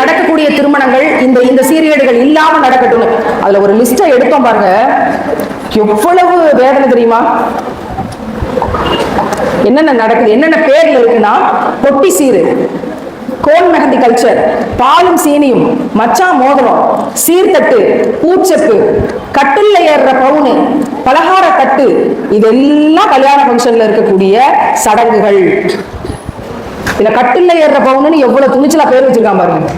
நடக்கக்கூடிய திருமணங்கள் இந்த இந்த சீரியடுகள் இல்லாம நடக்கட்டும். அதுல ஒரு லிஸ்டை எடுத்தோம் பாருங்க. எவ்வளவு வேதனை தெரியுமா? என்னென்ன நடக்குது? என்னென்ன பேர்ல இருக்குன்னா பொட்டி சீரு கோன் மெஹந்தி கல்ச்சர் பாலும் சீனியும் மச்சான் மோதிரம் சீர்தட்டு பூச்செப்பு கட்டில்ல ஏறுற பவுனு பலகார தட்டு இதெல்லாம் கல்யாண ஃபங்க்ஷன்ல இருக்கக்கூடிய சடங்குகள். இந்த கட்டில்ல ஏறுற பவுனு எவ்வளவு துணிச்சலா பேர் வச்சிருக்கான் பாருங்க.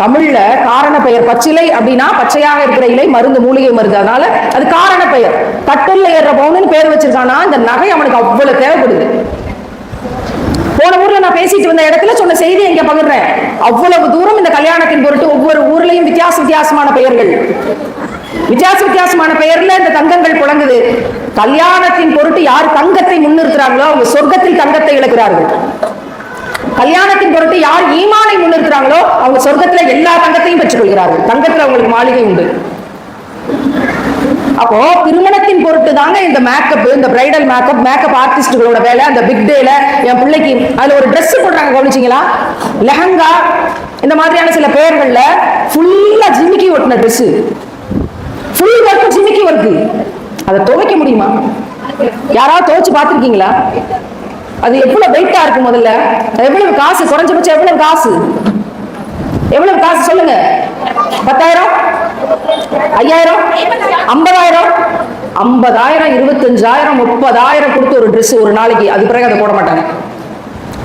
தமிழ்ல காரண பெயர் பச்சிலை அப்படின்னா பச்சையாக இருக்கிற இலை மருந்து மூலிகை மருந்து. அதனால அது காரண பெயர். கட்டில்ல ஏறுற பவுனுன்னு பேர் வச்சிருக்கானா இந்த நகை அவனுக்கு அவ்வளவு தேவைப்படுது. போன ஊர்ல நான் பேசிட்டு வந்த இடத்துல சொன்ன செய்தி இங்க பகிர்றேன். அவ்வளவு தூரம் இந்த கல்யாணத்தின் பொருட்டு ஒவ்வொரு ஊர்லயும் வித்தியாச வித்தியாசமான பெயர்கள். வித்தியாச வித்தியாசமான பெயர்ல இந்த தங்கங்கள் புழங்குது. கல்யாணத்தின் பொருட்டு யார் தங்கத்தை முன்னிறுத்துறாங்களோ அவங்க சொர்க்கத்தில் தங்கத்தை இழக்கிறார்கள். கல்யாணத்தின் பொருட்டு யார் ஈமானை முன்னிறுக்கிறாங்களோ அவங்க சொர்க்கத்துல எல்லா தங்கத்தையும் பெற்றுக் கொள்கிறார்கள் தங்கத்துல அவங்களுக்கு மாளிகை உண்டு. அப்போ திருமணத்தின் பொருட்டு தாங்க இந்த மேக்கப் இந்த பிரைடல் மேக்கப் மேக்கப் ஆர்டிஸ்டுகளோட வேலை அந்த பிக் டேல என் பிள்ளைக்கு அதுல ஒரு ட்ரெஸ் போடுறாங்க கவனிச்சீங்களா? லெஹங்கா இந்த மாதிரியான சில பெயர்கள்ல ஃபுல்லா ஜிமிக்கி ஒட்டின ட்ரெஸ் ஃபுல் ஒர்க் ஜிமிக்கி ஒர்க் அதை துவைக்க முடியுமா? யாராவது துவைச்சு பார்த்துருக்கீங்களா? அது எவ்வளவு வெயிட்டா இருக்கு முதல்ல? எவ்வளவு காசு? குறைஞ்சபட்சம் எவ்வளவு காசு? எவ்வளவு காசு சொல்லுங்க. பத்தாயிரம்? ஐயாயிரம்? ஐம்பதாயிரம்? ஐம்பதாயிரம் இருபத்தஞ்சாயிரம் முப்பதாயிரம் கொடுத்து ஒரு ட்ரெஸ் ஒரு நாளைக்கு. அது பிறகு அதை போட மாட்டாங்க.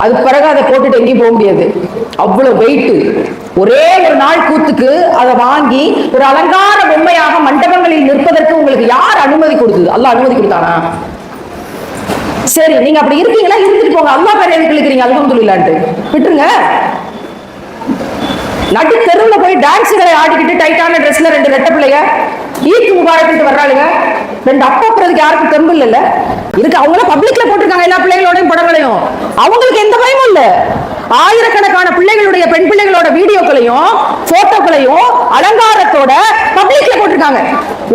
அது பிறகு அதை போட்டுட்டு எங்கேயும் போக முடியாது. அவ்வளவு வெயிட் ஒரே ஒரு நாள் கூத்துக்கு அதை வாங்கி ஒரு அலங்கார பொம்மையாக மண்டபங்களில் நிற்பதற்கு உங்களுக்கு யார் அனுமதி கொடுத்தது? அல்ல அனுமதி கொடுத்தானா? சரி நீங்க அப்படி இருக்கீங்களா இருந்துட்டு போங்க. அல்லா பேர் எதுக்கு இருக்கிறீங்க அல்ஹம்துலில்லான்ட்டு. விட்டுருங்க. நடு தெருவில் போய் டான்ஸுகளை ஆடிக்கிட்டு டைட்டான ட்ரெஸ்ல ரெண்டு ரெட்ட பிள்ளைங்க ஈக்கு முபாரக்கிட்டு வர்றாளுங்க. ரெண்டு அப்பா போறதுக்கு யாருக்கும் தெம்பு இல்ல இதுக்கு அவங்கள பப்ளிக்ல போட்டிருக்காங்க எல்லா பிள்ளைகளோடையும் படங்களையும். அவங்களுக்கு எந்த பயமும் இல்ல. ஆயிரக்கணக்கான பிள்ளைகளுடைய பெண் பிள்ளைகளோட வீடியோக்களையும் போட்டோக்களையும் அலங்காரத்தோட பப்ளிக்ல போட்டிருக்காங்க.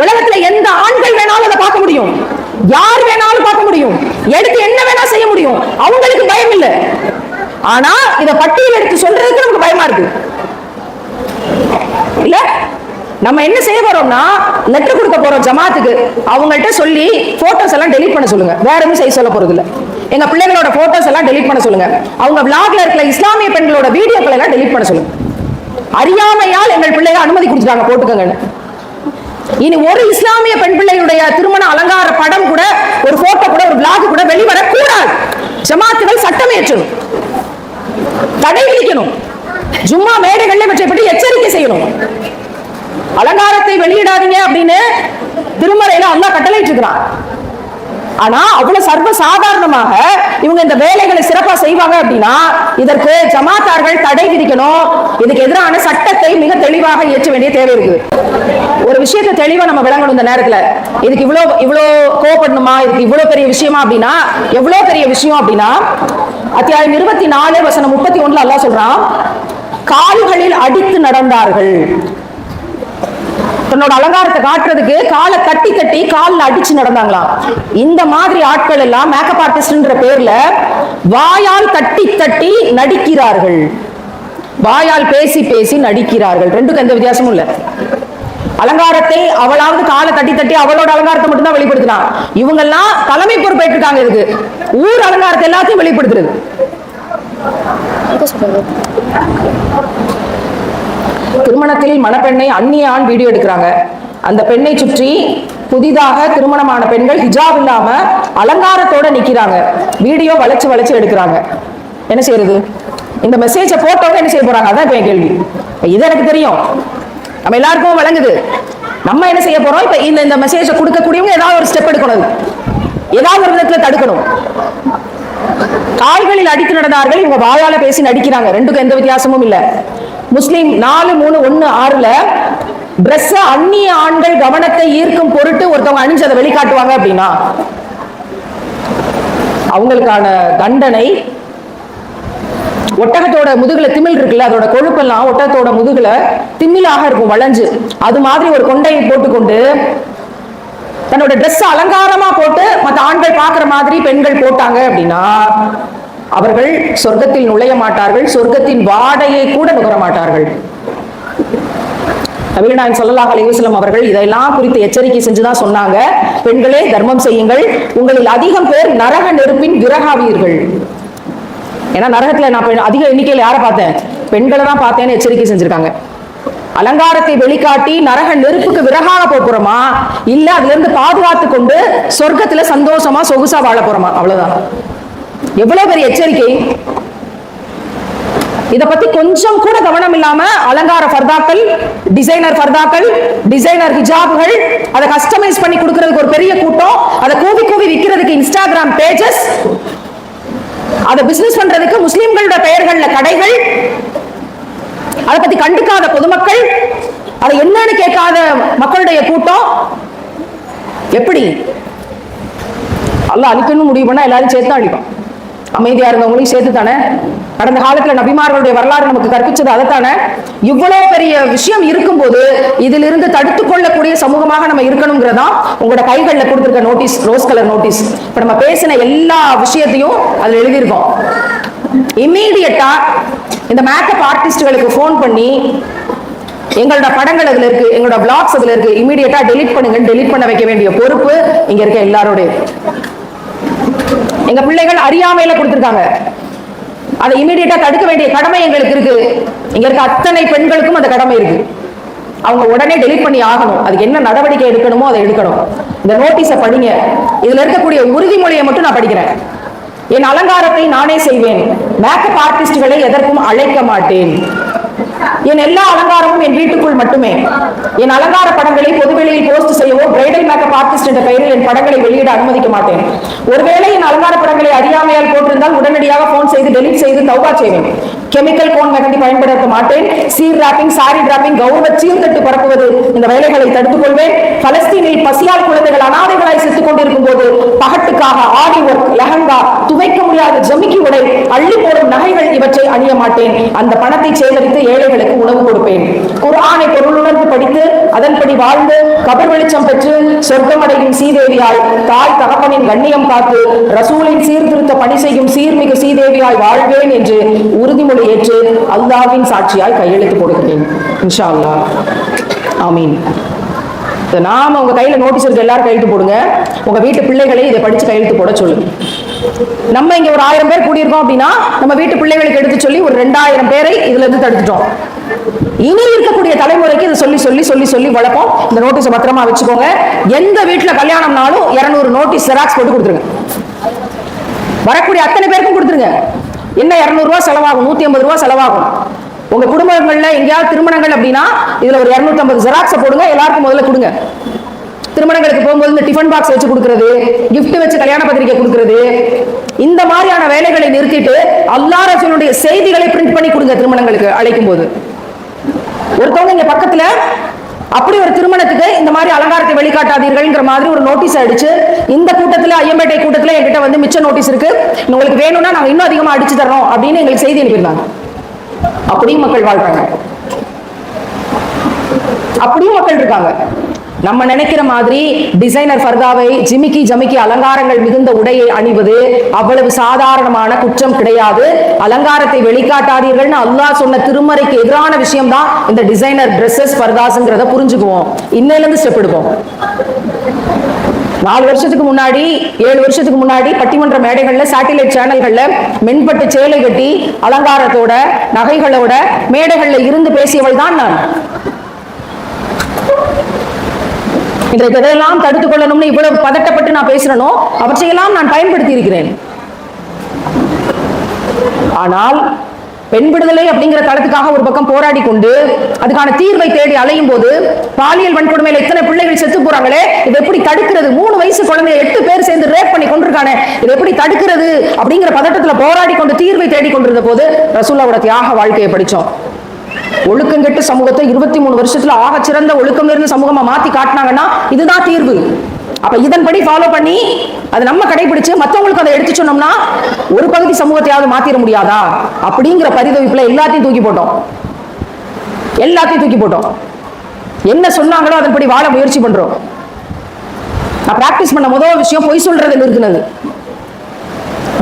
உலகத்துல எந்த ஆண்கள் வேணாலும் அதை பார்க்க முடியும். யார் வேணாலும் பார்க்க முடியும். எடுத்து என்ன வேணா செய்ய முடியும். அவங்களுக்கு பயம் இல்ல. ஆனா இத பட்டியல் எடுத்து சொல்றதுக்கு நமக்கு பயமா இருக்கு. இல்ல? நம்ம என்ன செய்ய போறோம்னா லெட்டர் கொடுக்க போறோம் ஜமாத்துக்கு. அவங்கள்ட்ட சொல்லி போட்டோஸ் எல்லாம் டெலீட் பண்ண சொல்லுங்க. வேற எதுவும் செய்ய சொல்ல போறது இல்ல எங்க பிள்ளைகளோட போட்டோஸ் எல்லாம் டெலீட் பண்ண சொல்லுங்க. அவங்க விளாக்ல இருக்கிற இஸ்லாமிய பெண்களோட வீடியோக்களை எல்லாம் டெலீட் பண்ண சொல்லுங்க. அறியாமையால் எங்கள் பிள்ளைகள் அனுமதி கொடுத்துட்டாங்க போட்டுக்கங்கன்னு. இனி ஒரு இஸ்லாமிய பெண் பிள்ளையுடைய திருமண அலங்கார படம் கூட ஒரு போட்டோ கூட ஒரு பிளாக் கூட வெளிவரக்கூடாது. ஜமாத்துகள் சட்டம் ஏற்றணும் தடை விதிக்கணும். ஜும்மா மேடைகள்ல இவற்றை பற்றி எச்சரிக்கை செய்யணும். அலங்காரத்தை வெளியிடாதீங்க அப்படின்னு திருமறையில அண்ணா கட்டளையிட்டு இருக்கிறான் ஆனா அவ்வளவு சர்வ சாதாரணமாக இவங்க இந்த வேலைகளை சிறப்பா செய்வாங்க அப்படின்னா இதற்கு ஜமாத்தார்கள் தடை விதிக்கணும். இதுக்கு எதிரான சட்டத்தை மிக தெளிவாக இயற்ற வேண்டிய தேவை இருக்குது. ஒரு விஷயத்தை தெளிவா நம்ம விளங்கணும் இந்த நேரத்துல. இதுக்கு இவ்வளோ இவ்வளோ கோவப்படணுமா? இதுக்கு இவ்வளோ பெரிய விஷயமா அப்படின்னா எவ்வளோ பெரிய விஷயம் அப்படின்னா அத்தியாயம் இருபத்தி நாலு வசனம் முப்பத்தி ஒண்ணுல அல்லா சொல்றான் கால்களில் அடித்து நடந்தார்கள். தன்னோட அலங்காரத்தை காட்டுறதுக்கு காலை தட்டி தட்டி காலில் அடிச்சு நடந்தாங்களாம். இந்த மாதிரி ஆட்கள் எல்லாம் மேக்கப் ஆர்டிஸ்ட்ன்ற பேர்ல வாயால் தட்டி தட்டி நடிக்கிறார்கள். வாயால் பேசி பேசி நடிக்கிறார்கள். ரெண்டுக்கும் எந்த வித்தியாசமும் இல்லை. அலங்காரத்தை அவளாவது காலை தட்டி தட்டி அவளோட அலங்காரத்தை மட்டும்தான் வெளிப்படுத்தினான் இவங்கெல்லாம் தலைமை பொறுப்பேற்றிருக்காங்க இதுக்கு. ஊர் அலங்காரத்தை எல்லாத்தையும் வெளிப்படுத்துறது. திருமணத்தில் மணப்பெண்ணை அந்நிய ஆண் வீடியோ எடுக்கிறாங்க. அந்த பெண்ணை சுற்றி புதிதாக திருமணமான பெண்கள் ஹிஜாப் இல்லாம அலங்காரத்தோட நிக்கிறாங்க. வீடியோ வளைச்சு வளைச்சு எடுக்கிறாங்க. என்ன செய்யறது? இந்த மெசேஜை போட்டோட என்ன செய்ய போறாங்க? அதான் என் கேள்வி. இது எனக்கு தெரியும். நம்ம எல்லாருக்கும் வழங்குது நம்ம என்ன செய்ய போறோம்? இப்ப இந்த இந்த மெசேஜை கொடுக்கக்கூடியவங்க ஏதாவது ஒரு ஸ்டெப் எடுக்கணும். ஏதாவது ஒரு விதத்துல தடுக்கணும். கால்களில் அடித்து நடந்தார்கள். இவங்க வாயால பேசி நடிக்கிறாங்க. ரெண்டுக்கும் எந்த வித்தியாசமும் இல்ல. முஸ்லீம் நாலு மூணு ஒன்னு ஆறுல Dress அந்நிய ஆண்கள் கவனத்தை ஈர்க்கும் பொருட்டு ஒருத்தவங்க அணிஞ்சு அதை வெளிக்காட்டுவாங்க அப்படின்னா அவங்களுக்கான தண்டனை ஒட்டகத்தோட முதுகுல திமில் இருக்குல்ல அதோட கொழுப்பெல்லாம் ஒட்டகத்தோட முதுகுல திமிலாக இருக்கும் வளைஞ்சு. அது மாதிரி ஒரு கொண்டையை போட்டுக்கொண்டு தன்னோட ட்ரெஸ் அலங்காரமா போட்டு மத்த ஆண்கள் பாக்குற மாதிரி பெண்கள் போட்டாங்க அப்படின்னா அவர்கள் சொர்க்கத்தில் நுழைய மாட்டார்கள் சொர்க்கத்தின் வாடையை கூட நுகர மாட்டார்கள். நபிகளான் ஸல்லல்லாஹு அலைஹி அவர்கள் இதெல்லாம் குறித்து எச்சரிக்கை செஞ்சுதான் சொன்னாங்க. பெண்களே தர்மம் செய்யுங்கள். உங்களில் அதிகம் பேர் நரக நெருப்பின் விறகாவீர்கள். ஏன்னா நரகத்துல நான் அதிக எண்ணிக்கையில் யாரை பார்த்தேன்? பெண்களை தான் பார்த்தேன்னு எச்சரிக்கை செஞ்சுருக்காங்க. அலங்காரத்தை வெளிக்காட்டி நரக நெருப்புக்கு விறகாக போகிறோமா போறோமா? இல்ல அதுல இருந்து பாதுகாத்து கொண்டு சொர்க்கத்துல சந்தோஷமா சொகுசா வாழ போறோமா? அவ்வளவுதான். எவ்வளவு பெரிய எச்சரிக்கை. இத பத்தி கொஞ்சம் கூட கவனம் இல்லாம அலங்கார ஃபர்தாக்கள் டிசைனர் ஃபர்தாக்கள் டிசைனர் ஹிஜாப்கள் அதை கஸ்டமைஸ் பண்ணி கொடுக்கறதுக்கு ஒரு பெரிய கூட்டம். அதை கூவி கூவி விற்கிறதுக்கு இன்ஸ்டாகிராம் பேஜஸ் அதை பிசினஸ் பண்றதுக்கு முஸ்லிம்களோட பெயர்கள்ல கடைகள் அதை பத்தி கண்டுக்காத பொதுமக்கள் அதை என்னன்னு கேட்காத மக்களுடைய கூட்டம். எப்படி? அல்ல அழிக்கணும் முடிவு பண்ணா எல்லாரும் சேர்த்து தான் அழிப்பான். அமைதியா இருந்தவங்களையும் சேர்த்து தானே கடந்த காலத்துல நபிமார்களுடைய வரலாறு நமக்கு கற்பிச்சது அதைத்தானே இவ்வளவு பெரிய விஷயம் இருக்கும்போது இதிலிருந்து தடுத்துக் கொள்ளக்கூடிய சமூகமாக நம்ம இருக்கணுங்கிறதா உங்களோட கைகள்ல கொடுத்துருக்க நோட்டீஸ் ரோஸ் கலர் நோட்டீஸ் இப்ப நம்ம பேசின எல்லா விஷயத்தையும் அதுல எழுதியிருக்கோம். இம்மீடியட்டா இந்த மேக்கப் ஆர்டிஸ்டுகளுக்கு ஃபோன் பண்ணி எங்களோட படங்கள் அதுல இருக்கு எங்களோட பிளாக்ஸ் அதுல இருக்கு இமீடியட்டா டெலீட் பண்ணுங்க டெலிட் பண்ண வைக்க வேண்டிய பொறுப்பு இங்க இருக்க எல்லாரோடைய எங்க பிள்ளைகள் அறியாமையில கொடுத்துருக்காங்க. அதை இமீடியட்டா தடுக்க வேண்டிய கடமை எங்களுக்கு இருக்கு இங்க இருக்க அத்தனை பெண்களுக்கும் அந்த கடமை இருக்கு. அவங்க உடனே டெலிட் பண்ணி ஆகணும். அதுக்கு என்ன நடவடிக்கை எடுக்கணுமோ அதை எடுக்கணும். இந்த நோட்டீஸை படிங்க. இதுல இருக்கக்கூடிய உறுதிமொழியை மட்டும் நான் படிக்கிறேன். என் அலங்காரத்தை நானே செய்வேன். மேக்கப் ஆர்டிஸ்டுகளை எதற்கும் அழைக்க மாட்டேன். என் எல்லா அலங்காரமும் என் வீட்டுக்குள் மட்டுமே. என் அலங்கார படங்களை பொதுவெளியில் போஸ்ட் செய்யவோ பிரைடல் மேக்கப் ஆர்டிஸ்ட் என்ற பெயரில் என் படங்களை வெளியிட அனுமதிக்க மாட்டேன். ஒருவேளை என் அலங்கார படங்களை அறியாமையால் போட்டிருந்தால் உடனடியாக போன் செய்து டெலிட் செய்து தௌபா செய்வேன். கெமிக்கல் போன் மெகண்டி பயன்படுத்த மாட்டேன். சீர் ராப்பிங் சாரி டிராப்பிங் கௌரவ சீர்தட்டு பரப்புவது இந்த வேலைகளை தடுத்துக் கொள்வேன் பலஸ்தீனில் பசியால் குழந்தைகள் அனாதைகளாய் செத்துக் கொண்டிருக்கும் போது பகட்டுக்காக ஆடி ஒர்க் லெஹங்கா துவைக்க முடியாத ஜமிக்கி உடை அள்ளி போடும் நகைகள் இவற்றை அணிய மாட்டேன். அந்த பணத்தை சேகரித்து ஏழைகளுக்கு உணவு கொடுப்பேன். குரானை பொருளுணர்ந்து படித்து அதன்படி வாழ்ந்து கபர் வெளிச்சம் பெற்று சொர்க்கமடையும் சீதேவியாய் தாய் தகப்பனின் கண்ணியம் காத்து ரசூலின் சீர்திருத்த பணி செய்யும் சீர்மிகு சீதேவியாய் வாழ்வேன் என்று உறுதிமொழி ஏற்று அல்லாவின் சாட்சியாய் கையெழுத்து போடுகிறேன். இன்ஷா அல்லாஹ் ஆமீன் நாம உங்க கையில நோட்டீஸ் இருக்கு எல்லாரும் கையெழுத்து போடுங்க. உங்க வீட்டு பிள்ளைகளை இதை படிச்சு கையெழுத்து போட சொல்லுங்க. நம்ம இங்க ஒரு ஆயிரம் பேர் கூடியிருக்கோம் அப்படின்னா நம்ம வீட்டு பிள்ளைகளுக்கு எடுத்து சொல்லி ஒரு ரெண்டாயிரம் பேரை இதுல இருந்து தடுத்துட்டோம். இனி இருக்கக்கூடிய தலைமுறைக்கு இதை சொல்லி சொல்லி சொல்லி சொல்லி வளர்ப்போம். இந்த நோட்டீஸை பத்திரமா வச்சுக்கோங்க. எந்த வீட்டுல கல்யாணம்னாலும் இருநூறு நோட்டீஸ் ஜெராக்ஸ் போட்டு கொடுத்துருங்க. வரக்கூடிய அத்தனை பேருக்கும் கொடுத்துருங்க. என்ன இருநூறு செலவாகும்? நூத்தி ஐம்பது ரூபா செலவாகும். உங்க குடும்பங்கள்ல எங்கேயாவது திருமணங்கள் அப்படின்னா இதுல ஒரு 250 ஐம்பது ஜெராக்ஸை போடுங்க. எல்லாருக்கும் முதல்ல கொடுங்க. திருமணங்களுக்கு போகும்போது இந்த டிஃபன் பாக்ஸ் வச்சு கொடுக்கறது கிஃப்ட் வச்சு கல்யாண பத்திரிக்கை கொடுக்கறது இந்த மாதிரியான வேலைகளை நிறுத்திட்டு அல்லா ரசூலுடைய செய்திகளை பிரிண்ட் பண்ணி கொடுங்க திருமணங்களுக்கு அழைக்கும் போது ஒருத்தவங்க இங்க பக்கத்துல அப்படி ஒரு திருமணத்துக்கு இந்த மாதிரி அலங்காரத்தை வெளிக்காட்டாதீர்கள்ங்கிற மாதிரி ஒரு நோட்டீஸ் அடிச்சு இந்த கூட்டத்தில் ஐயம்பேட்டை கூட்டத்தில் என்கிட்ட வந்து மிச்ச நோட்டீஸ் இருக்கு. உங்களுக்கு வேணும்னா நாங்கள் இன்னும் அதிகமாக அடிச்சு தர்றோம் அப்படின்னு எங்களுக்கு செய்தி அனுப்பியிருந்தாங்க. அப்படியும் மக்கள் வாழ்றாங்க. அப்படியும் மக்கள் இருக்காங்க. நம்ம நினைக்கிற மாதிரி டிசைனர் ஃபர்தாவை ஜிமிக்கி ஜமிக்கி அலங்காரங்கள் மிகுந்த உடையை அணிவது அவ்வளவு சாதாரணமான குற்றம் கிடையாது. அலங்காரத்தை வெளிக்காட்டாதீர்கள்னு அல்லாஹ் சொன்ன திருமறைக்கு எதிரான விஷயம் தான் இந்த டிசைனர் ட்ரெஸ்ஸஸ் ஃபர்தாஸ்ங்கிறத புரிஞ்சுக்குவோம். இன்னையிலேருந்து ஸ்டெப் எடுப்போம். நாலு வருஷத்துக்கு முன்னாடி ஏழு வருஷத்துக்கு முன்னாடி பட்டிமன்ற மேடைகள்ல சேட்டிலைட் சேனல்கள்ல மென்பட்டு சேலை கட்டி அலங்காரத்தோட நகைகளோட மேடைகள்ல இருந்து பேசியவள் தான் நான். இன்றைக்கு எதையெல்லாம் தடுத்துக் கொள்ளணும்னு இவ்வளவு பதட்டப்பட்டு நான் பேசுறனோ அவற்றையெல்லாம் நான் பயன்படுத்தி இருக்கிறேன் ஆனால் பெண் விடுதலை அப்படிங்கிற தளத்துக்காக ஒரு பக்கம் போராடி கொண்டு அதுக்கான தீர்வை தேடி அலையும் போது பாலியல் வன்கொடுமையில எத்தனை பிள்ளைகள் செத்து போறாங்களே இதை எப்படி தடுக்கிறது? மூணு வயசு குழந்தைய எட்டு பேர் சேர்ந்து ரேப் பண்ணி கொண்டிருக்கானே இதை எப்படி தடுக்கிறது? அப்படிங்கிற பதட்டத்துல போராடி கொண்டு தீர்வை தேடி கொண்டிருந்த போது ரசூல்லாவோட தியாக வாழ்க்கையை படிச்சோம். ஒழுக்கம் கெட்ட சமூகத்தை இருபத்தி மூணு வருஷத்துல ஆக சிறந்த ஒழுக்கம் இருந்த சமூகமா மாத்தி காட்டினாங்கன்னா இதுதான் தீர்வு. அப்ப இதன்படி ஃபாலோ பண்ணி அதை நம்ம கடைபிடிச்சு மத்தவங்களுக்கு அதை எடுத்து சொன்னோம்னா ஒரு பகுதி சமூகத்தையாவது மாத்திர முடியாதா? அப்படிங்கிற பரிதவிப்புல எல்லாத்தையும் தூக்கி போட்டோம். எல்லாத்தையும் தூக்கி போட்டோம். என்ன சொன்னாங்களோ அதன்படி வாழ முயற்சி பண்றோம். நான் பிராக்டிஸ் பண்ண முதல் விஷயம் பொய் சொல்றது நிறுத்தினது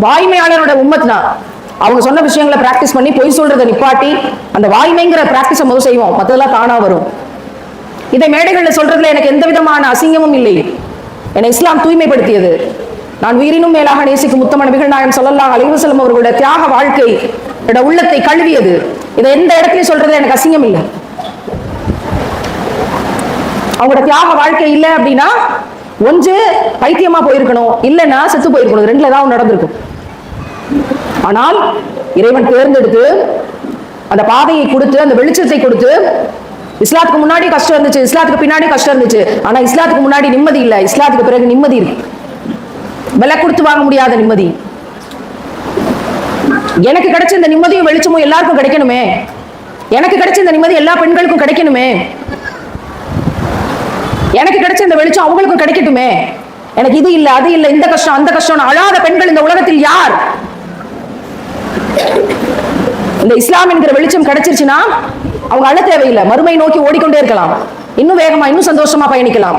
வாய்மையாளரோட உம்மத்னா அவங்க சொன்ன விஷயங்களை ப்ராக்டிஸ் பண்ணி பொய் சொல்றதை நிப்பாட்டி அந்த வாய்மைங்கிற ப்ராக்டிஸை முதல் செய்வோம். மற்றதெல்லாம் தானா வரும். இதை மேடைகளில் சொல்றதுல எனக்கு எந்த விதமான அசிங்கமும் இல்லை. என்னை இஸ்லாம் தூய்மைப்படுத்தியது. நான் உயிரினும் மேலாக நேசிக்கும் முத்தம நபிகள் நாயம் சொல்லலாம் அலைவசலம் அவர்களுடைய தியாக வாழ்க்கை என்னோட உள்ளத்தை கழுவியது. இதை எந்த இடத்துலையும் சொல்றதுல எனக்கு அசிங்கம் இல்லை. அவங்களோட தியாக வாழ்க்கை இல்லை அப்படின்னா ஒன்று பைத்தியமா போயிருக்கணும். இல்லைன்னா செத்து போயிருக்கணும். ரெண்டுல ஏதாவது நடந்திருக்கும். ஆனால் இறைவன் தேர்ந்தெடுத்து அந்த பாதையை கொடுத்து அந்த வெளிச்சத்தை கொடுத்து இஸ்லாத்துக்கு முன்னாடி கஷ்டம் இருந்துச்சு இஸ்லாத்துக்கு பின்னாடி கஷ்டம் இருந்துச்சு. ஆனா இஸ்லாத்துக்கு முன்னாடி நிம்மதி இல்லை. இஸ்லாத்துக்கு பிறகு நிம்மதி இருக்கு. விலை கொடுத்து வாங்க முடியாத நிம்மதி. எனக்கு கிடைச்ச இந்த நிம்மதியும் வெளிச்சமும் எல்லாருக்கும் கிடைக்கணுமே. எனக்கு கிடைச்ச இந்த நிம்மதி எல்லா பெண்களுக்கும் கிடைக்கணுமே. எனக்கு கிடைச்ச இந்த வெளிச்சம் அவங்களுக்கும் கிடைக்கட்டுமே. எனக்கு இது இல்லை அது இல்லை இந்த கஷ்டம் அந்த கஷ்டம் அழாத பெண்கள் இந்த உலகத்தில் யார்? இந்த இஸ்லாம் என்கிற வெளிச்சம் கிடைச்சிருச்சுன்னா அவங்க அழ தேவையில்லை. மறுமை நோக்கி ஓடிக்கொண்டே இருக்கலாம். இன்னும் வேகமா இன்னும் சந்தோஷமா பயணிக்கலாம்.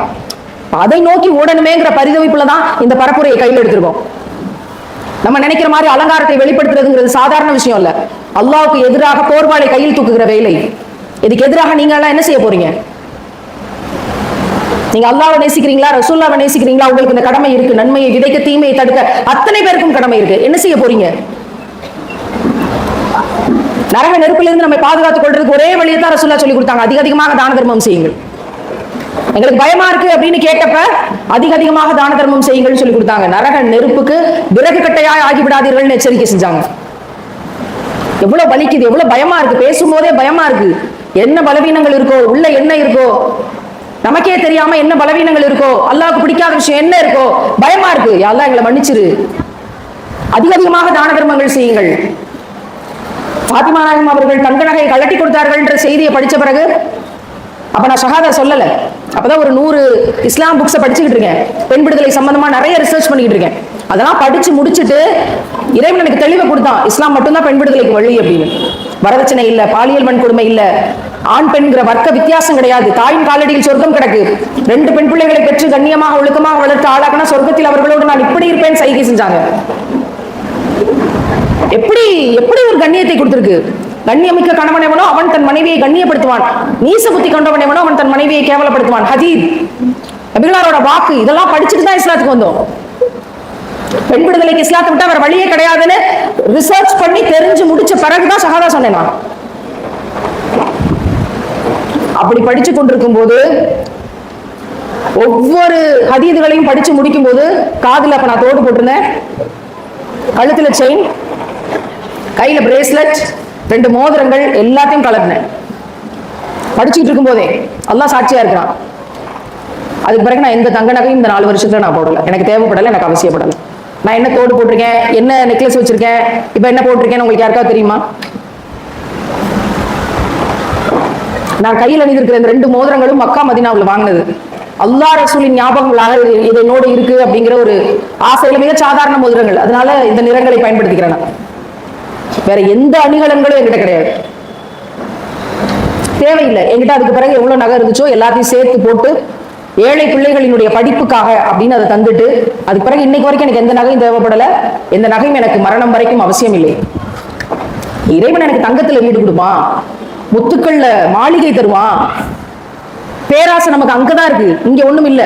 அதை நோக்கி ஓடணுமேங்கிற பரிதவிப்புல தான் இந்த பரப்புரையை கையில் எடுத்திருக்கோம். நம்ம நினைக்கிற மாதிரி அலங்காரத்தை வெளிப்படுத்துறதுங்கிறது சாதாரண விஷயம் இல்ல. அல்லாவுக்கு எதிராக போர்வாளை கையில் தூக்குகிற வேலை. இதுக்கு எதிராக நீங்க எல்லாம் என்ன செய்ய போறீங்க? நீங்க அல்லாவை நேசிக்கிறீங்களா ரசூல்லாவை நேசிக்கிறீங்களா? உங்களுக்கு இந்த கடமை இருக்கு. நன்மையை விதைக்க தீமையை தடுக்க அத்தனை பேருக்கும் கடமை இருக்கு. என்ன செய்ய போறீங்க? நரக நெருப்பிலிருந்து நம்மை பாதுகாத்துக் கொள்றதுக்கு ஒரே வழியை தான் ரசூல்லா சொல்லி கொடுத்தாங்க. அதிக அதிகமாக தான தர்மம் செய்யுங்கள். எங்களுக்கு பயமா இருக்கு அப்படின்னு கேட்டப்ப அதிக அதிகமாக தான தர்மம் செய்யுங்கள்னு சொல்லி கொடுத்தாங்க. நரக நெருப்புக்கு விறகு கட்டையாய் ஆகிவிடாதீர்கள்னு எச்சரிக்கை செஞ்சாங்க. எவ்வளவு வலிக்குது எவ்வளவு பயமா இருக்கு. பேசும்போதே பயமா இருக்கு. என்ன பலவீனங்கள் இருக்கோ உள்ள என்ன இருக்கோ நமக்கே தெரியாம என்ன பலவீனங்கள் இருக்கோ அல்லாவுக்கு பிடிக்காத விஷயம் என்ன இருக்கோ பயமா இருக்கு. யாரெல்லாம் எங்களை மன்னிச்சிரு. அதிக அதிகமாக தான தர்மங்கள் செய்யுங்கள். பாத்திமா நாயகம் அவர்கள் தங்க நகையை கழட்டி கொடுத்தார்கள் என்ற செய்தியை படித்த பிறகு அப்ப நான் ஷஹாதா சொல்லல. அப்பதான் ஒரு நூறு இஸ்லாம் புக்ஸை படிச்சுக்கிட்டு இருக்கேன். பெண் விடுதலை சம்பந்தமாக நிறைய ரிசர்ச் பண்ணிக்கிட்டு இருக்கேன். அதெல்லாம் படிச்சு முடிச்சுட்டு இறைவன் எனக்கு தெளிவை கொடுத்தான். இஸ்லாம் மட்டும்தான் பெண் விடுதலைக்கு வழி அப்படின்னு. வரதட்சணை இல்ல பாலியல் வன்கொடுமை இல்ல ஆண் பெண்கிற வர்க்க வித்தியாசம் கிடையாது. தாயின் காலடியில் சொர்க்கம் கிடக்கு. ரெண்டு பெண் பிள்ளைகளை பெற்று கண்ணியமாக ஒழுக்கமாக வளர்த்து ஆளாக்கினா சொர்க்கத்தில் அவர்களோடு நான் இப்படி இருப்பேன் சைகை செஞ்சாங்க. எப்படி எப்படி ஒரு கண்ணியத்தை கொடுத்திருக்கு? கண்ணியமிக்க கணவன் எவனோ அவன் தன் மனைவியை கண்ணியப்படுத்துவான். நீச புத்தி கொண்டவன் எவனோ அவன் தன் மனைவியை கேவலப்படுத்துவான். ஹதீத் நபிகளாரோட வாக்கு இதெல்லாம் படிச்சுட்டு தான் இஸ்லாத்துக்கு வந்தோம். பெண் விடுதலைக்கு இஸ்லாத்தை விட்டா வேற வழியே கிடையாதுன்னு ரிசர்ச் பண்ணி தெரிஞ்சு முடிச்ச பிறகுதான் சகாதா சொன்னேன் நான். அப்படி படிச்சு கொண்டிருக்கும் போது ஒவ்வொரு ஹதீதுகளையும் படிச்சு முடிக்கும் போது காதுல அப்ப நான் தோடு போட்டிருந்தேன். கழுத்துல செயின் கையில பிரேஸ்லெட் ரெண்டு மோதிரங்கள் எல்லாத்தையும் கலட்டினேன் படிச்சுட்டு இருக்கும் போதே எல்லாம் சாட்சியா இருக்கிறான். அதுக்கு பிறகு நான் எந்த தங்க நகையும் இந்த நாலு வருஷத்துல நான் போடல. எனக்கு தேவைப்படலை எனக்கு அவசியப்படலை. நான் என்ன தோடு போட்டிருக்கேன் என்ன நெக்லஸ் வச்சிருக்கேன் இப்போ என்ன போட்டிருக்கேன்னு உங்களுக்கு யாருக்காவது தெரியுமா? நான் கையில் அணிந்திருக்கிற இந்த ரெண்டு மோதிரங்களும் மக்கா மதினாவில் வாங்கினது. அல்லா ரசூலின் ஞாபகங்களாக இது இது இருக்கு அப்படிங்கிற ஒரு ஆசையில மிக சாதாரண மோதிரங்கள். அதனால இந்த நிறங்களை பயன்படுத்திக்கிறேன் நான். வேற எந்த அணிகலன்களும் என்கிட்ட கிடையாது. தேவையில்லை. என்கிட்ட அதுக்கு பிறகு எவ்வளவு நகை இருந்துச்சோ எல்லாத்தையும் சேர்த்து போட்டு ஏழை பிள்ளைகளினுடைய படிப்புக்காக அப்படின்னு அதை தந்துட்டு அதுக்கு பிறகு இன்னைக்கு வரைக்கும் எனக்கு எந்த நகையும் தேவைப்படல. எந்த நகையும் எனக்கு மரணம் வரைக்கும் அவசியம் இல்லை. இறைவன் எனக்கு தங்கத்துல வீடு கொடுப்பான். முத்துக்கள்ல மாளிகை தருவான். பேராசை நமக்கு அங்கதான் இருக்கு. இங்க ஒண்ணும் இல்லை.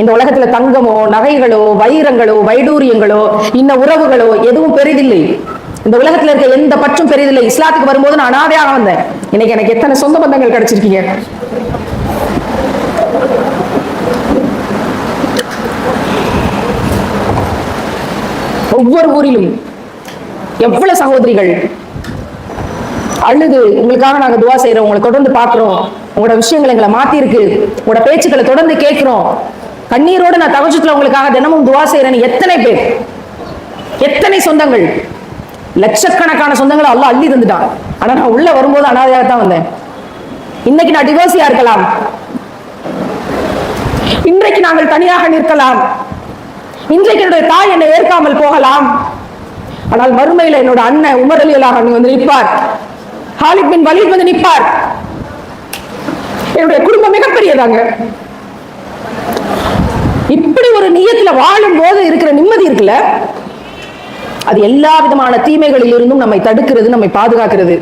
இந்த உலகத்துல தங்கமோ நகைகளோ வைரங்களோ வைடூரியங்களோ இன்ன உறவுகளோ எதுவும் பெரிதில்லை. இந்த உலகத்துல இருக்க எந்த பற்றும் பெரிதில்லை. இஸ்லாத்துக்கு வரும்போது நான் அனாதையாக வந்தேன். இன்னைக்கு எனக்கு எத்தனை சொந்த பந்தங்கள் கிடைச்சிருக்கீங்க? ஒவ்வொரு ஊரிலும் எவ்வளவு சகோதரிகள் அழுது உங்களுக்காக நாங்க துவா செய்யறோம் உங்களை தொடர்ந்து பாக்குறோம் உங்களோட விஷயங்கள் எங்களை மாத்திருக்கு உங்களோட பேச்சுக்களை தொடர்ந்து கேட்கிறோம். கண்ணீரோடு நான் தவச்சத்துல உங்களுக்காக தினமும் துவா செய்யறேன்னு எத்தனை பேர்? எத்தனை சொந்தங்கள்? லட்சக்கணக்கான சொந்தங்களை எல்லாம் அள்ளி தந்துட்டான். ஆனா நான் உள்ள வரும்போது அனாதையாக தான் வந்தேன். இன்னைக்கு நான் டிவோர்ஸியா இருக்கலாம். இன்றைக்கு நாங்கள் தனியாக நிற்கலாம். இன்றைக்கு என்னுடைய தாய் என்னை ஏற்காமல் போகலாம். ஆனால் மறுமையில என்னோட அண்ணன் உமர் அலி அல்லாஹ் வந்து நிற்பார். ஹாலித் பின் வலீத் வந்து நிற்பார். என்னுடைய குடும்பம் மிகப்பெரியதாங்க. ஒரு நியத்துல வாழும் போது இருக்கிற நிம்மதி இருக்குல்ல? அது எல்லா விதமான தீமைகளில் இருந்தும் நம்மை தடுக்கிறது நம்மை பாதுகாக்கிறது.